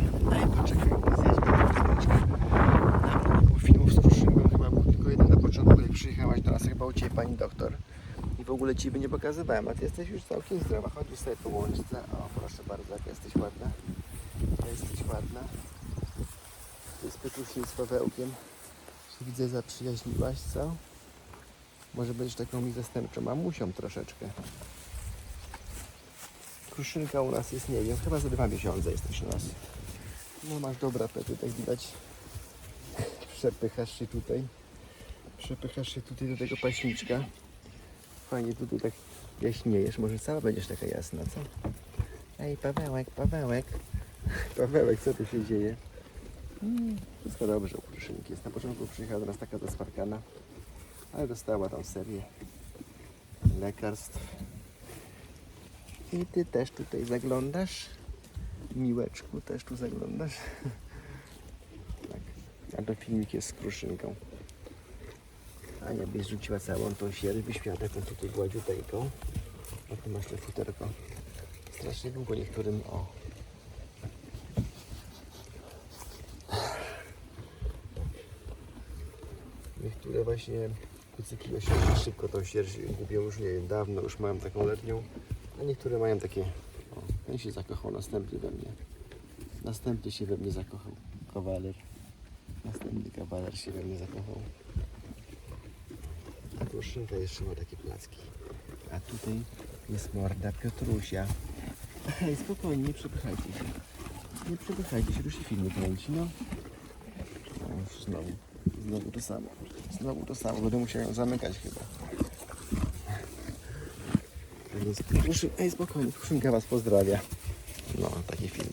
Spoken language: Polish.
ten. Ej, poczekaj, zjedźmy na chwileczkę. Filmów z Kruszyngą, chyba był tylko jeden na początku, jak przyjechałaś do nas, chyba u Ciebie pani doktor. I w ogóle Ciebie nie pokazywałem, a Ty jesteś już całkiem zdrowa. Chodź już sobie po łączce. O, proszę bardzo, jak jesteś ładna. Jak jesteś ładna. Tu jest Piotrusin z Pawełkiem. Widzę, zaprzyjaźniłaś, co? Może będziesz taką mi zastępczą mamusią troszeczkę kruszynka u nas jest, nie wiem, chyba za dwa miesiące jesteś u nas. No masz dobry apetyt, jak widać. Przepychasz się tutaj. Przepychasz się tutaj do tego paśniczka. Fajnie tutaj tak jaśniejesz. Może cała będziesz taka jasna, co? Ej, Pawełek, Pawełek. Pawełek, co tu się dzieje? Mm, Wszystko dobrze u. Jest na początku przyjechała do nas taka zasparkana, ale dostała tam serię lekarstw. I ty też tutaj zaglądasz? Miłeczku, też tu zaglądasz? tak. A to filmik jest z kruszynką. Ania byś rzuciła całą tą sierść, byś miała taką tutaj gładziuteńką. A tu masz to futerko. Strasznie długo niektórym, o. Niektóre właśnie kucyki osiągną szybko tą sierść gubią już, nie wiem, dawno już mają taką letnią. A niektóre mają takie, ten się zakochał następny we mnie. Następny się we mnie zakochał. Kawaler. Następny kawaler się we mnie zakochał. A kruszynka jeszcze ma takie placki. A tutaj jest morda Piotrusia. Hej, spokojnie, nie przepychajcie się. Nie przepychajcie się, tu się filmy kręci, no. O, już znowu, znowu to samo. Znowu to samo, będę musiał ją zamykać chyba. Ej spokojnie, Kruszynka was pozdrawia. No, taki film.